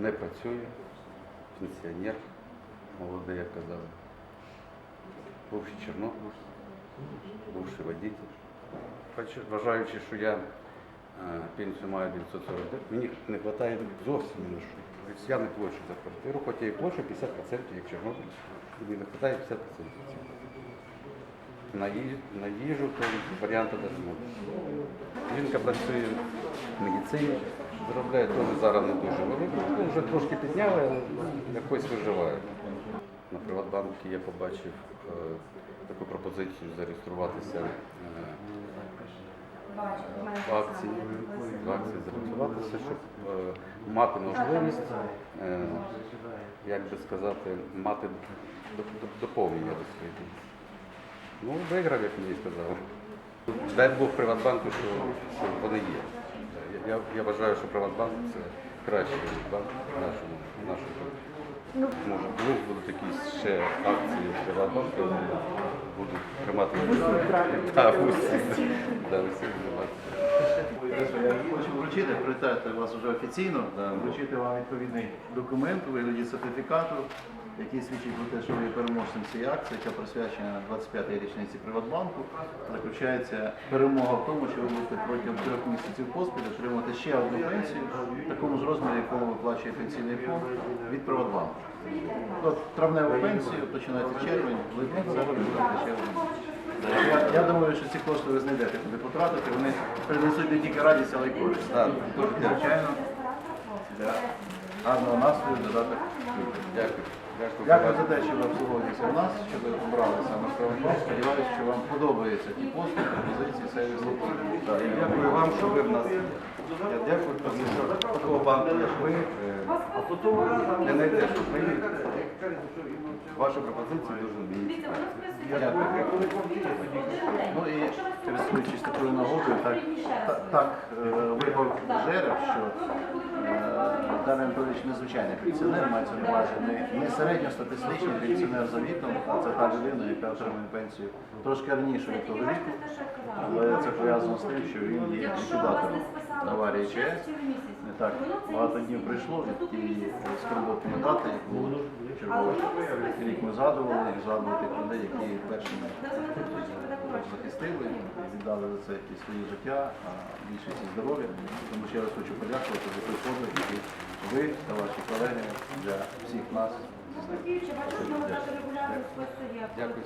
не працює, пенсіонер, молодий, як казали. Бувший чорнобиль, бувший водитель. Вважаючи, що я е, пенсію маю 949, мені не вистачає зовсім ні на що. Тобто я не плачу за квартиру, хоч я плачу 50% як Чорнобиль, мені не вистачає 50%. На їжу, на їжу то варіанту навіть немає. Жінка працює в медицині, заробляє теж зараз не дуже велико, ну, вже трошки підняли, але якось виживає. На Приватбанку я побачив е, таку пропозицію зареєструватися е, в акції, в акції зареєструватися, щоб е, мати можливість, е, як би сказати, мати доп- доп- доповнення до пенсії. Ну, виграв, як мені сказали. Дай Бог Приватбанку, що, що вони є. Я, я вважаю, що Приватбанк це кращий банк в нашому, в нашому країні. Може, колись будуть якісь ще акції Приватбанку, будуть тримати Так, усі. Да, усі. Я хочу вручити, привітати вас вже офіційно, вручити вам відповідний документ у вигляді сертифікату, який свідчить про те, що ви є переможцем цієї акції, яка присвячена 25-й річниці Приватбанку. Заключається перемога в тому, що ви будете протягом трьох місяців поспіль отримати ще одну пенсію в такому ж розмірі, якому виплачує пенсійний фонд від Приватбанку. От травневу пенсію починається червень, це будете ще одну. Я, я думаю, що ці кошти ви знайдете куди потратити. Вони принесуть не тільки радість, але й користь. Так, звичайно, для гарного настрою додаток. Дякую. Дякую. Дякую за те, що ви обслуговуєтеся у нас, що ви обрали саме справедливо. Сподіваюся, що вам подобаються ті послуги, пропозиції, сервіси. Так, дякую вам, що ви в нас. Я дякую, тому що такого банку, як ви, е, не знайдеш в Україні. Ваші пропозиції дуже мені. Ну і користуючись такою нагодою, так, так, так е, жереб, що Дар'я Анатолійович незвичайний пенсіонер, мається на увазі не, не середньостатистичний пенсіонер за віком, а це та людина, яка отримує пенсію трошки раніше від того віку, але це пов'язано з тим, що він є ліквідатором аварії ЧАЕС. Не так багато днів прийшло від тієї скорботної дати, яку черговий рік ми згадували, і згадували тих людей, які першими захистили, віддали за це і своє життя, а більшість і здоров'я. Тому ще раз хочу подякувати за той подвиг, який ви та ваші колеги для всіх нас. Дякую.